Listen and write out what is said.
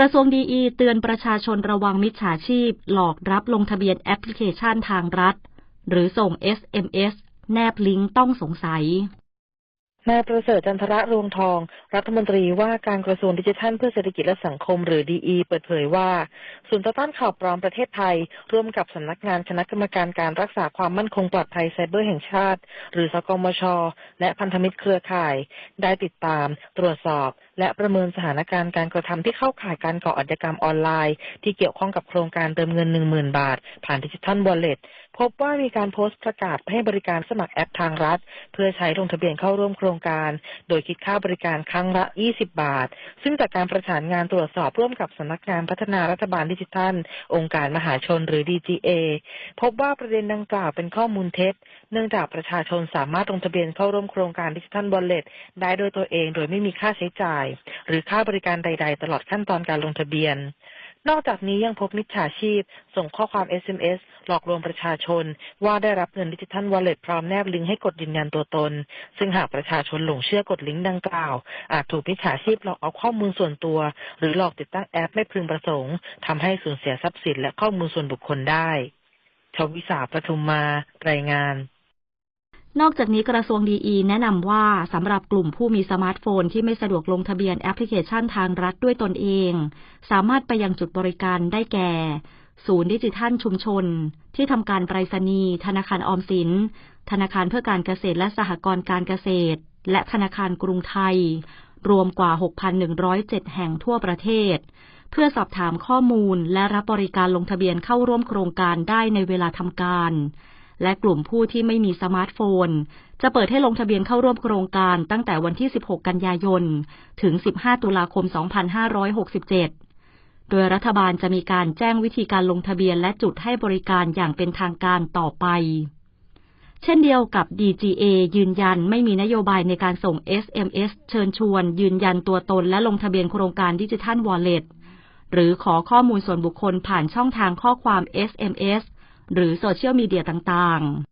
กระทรวงดีอีเตือนประชาชนระวังมิจฉาชีพ หลอกรับลงทะเบียนแอปพลิเคชันทางรัฐ หรือส่ง SMS แนบลิงก์ต้องสงสัย นายประเสริฐจันทระรวงทอง รัฐมนตรีว่าการกระทรวงดิจิทัลเพื่อเศรษฐกิจและสังคมหรือดีอีเปิดเผยว่าศูนย์ต่อต้านข่าวปลอมประเทศไทย ร่วมกับสำนักงานคณะกรรมการการรักษาความมั่นคงปลอดภัยไซเบอร์แห่งชาติ หรือสกมช และพันธมิตรเครือข่าย ได้ติดตาม ตรวจสอบ และประเมินสถานการณ์การกระทำที่เข้าข่ายการก่ออาชญากรรมออนไลน์ ที่เกี่ยวข้องกับโครงการเติมเงิน 10,000 บาท ผ่านดิจิทัลวอลเล็ต พบว่ามีการโพสต์ประกาศให้บริการสมัครแอปทางรัฐ เพื่อใช้ลงทะเบียนเข้าร่วมโครงการ โดยคิดค่าบริการครั้งละ 20 บาท ซึ่งจากการประสานงานตรวจสอบร่วมกับสำนักงานพัฒนารัฐบาลดิจิทัล องค์การมหาชนหรือ DGA พบว่าประเด็นดังกล่าวเป็นข้อมูลเท็จ เนื่องจากประชาชนสามารถลงทะเบียนเข้าร่วมโครงการดิจิทัลวอลเล็ตได้โดยตัวเองโดยไม่มีค่าใช้จ่าย หรือค่าบริการใด ๆ ตลอดขั้นตอนการลงทะเบียน นอกจากนี้ยังพบมิจฉาชีพ ส่งข้อความ SMS หลอกลวงประชาชน ว่าได้รับเงินดิจิทัลวอลเล็ตพร้อมแนบลิงก์ให้กดยืนยันตัวตน ซึ่งหากประชาชนหลงเชื่อกดลิงก์ดังกล่าว อาจถูกมิจฉาชีพหลอกเอาข้อมูลส่วนตัว หรือหลอกติดตั้งแอปไม่พึงประสงค์ทำให้สูญเสียทรัพย์สินและข้อมูลส่วนบุคคลได้ชวิสาประทุมมารายงาน นอกจากนี้กระทรวงดีอีแนะนำว่าสำหรับกลุ่มผู้มีสมาร์ทโฟนที่ไม่สะดวกลงทะเบียนแอปพลิเคชันทางรัฐด้วยตนเอง สามารถไปยังจุดบริการได้แก่ ศูนย์ดิจิทัลชุมชน ที่ทำการไปรษณีย์ธนาคารออมสิน ธนาคารเพื่อการเกษตรและสหกรณ์การเกษตร และธนาคารกรุงไทย รวมกว่า 6,107 แห่งทั่วประเทศ เพื่อสอบถามข้อมูลและรับบริการลงทะเบียนเข้าร่วมโครงการได้ในเวลาทำการ และกลุ่มผู้ที่ไม่มีสมาร์ทโฟน จะเปิดให้ลงทะเบียนเข้าร่วมโครงการตั้งแต่วันที่ 16 กันยายน ถึง 15 ตุลาคม 2567 โดยรัฐบาลจะมีการแจ้งวิธีการลงทะเบียนและจุดให้บริการอย่างเป็นทางการต่อไป เช่นเดียวกับ DGA ยืนยันไม่มีนโยบายในการส่ง SMS เชิญชวน ยืนยันตัวตนและลงทะเบียนโครงการดิจิทัลวอลเล็ตหรือขอข้อมูลส่วนบุคคลผ่านช่องทางข้อความ SMS หรือโซเชียลมีเดียต่างๆ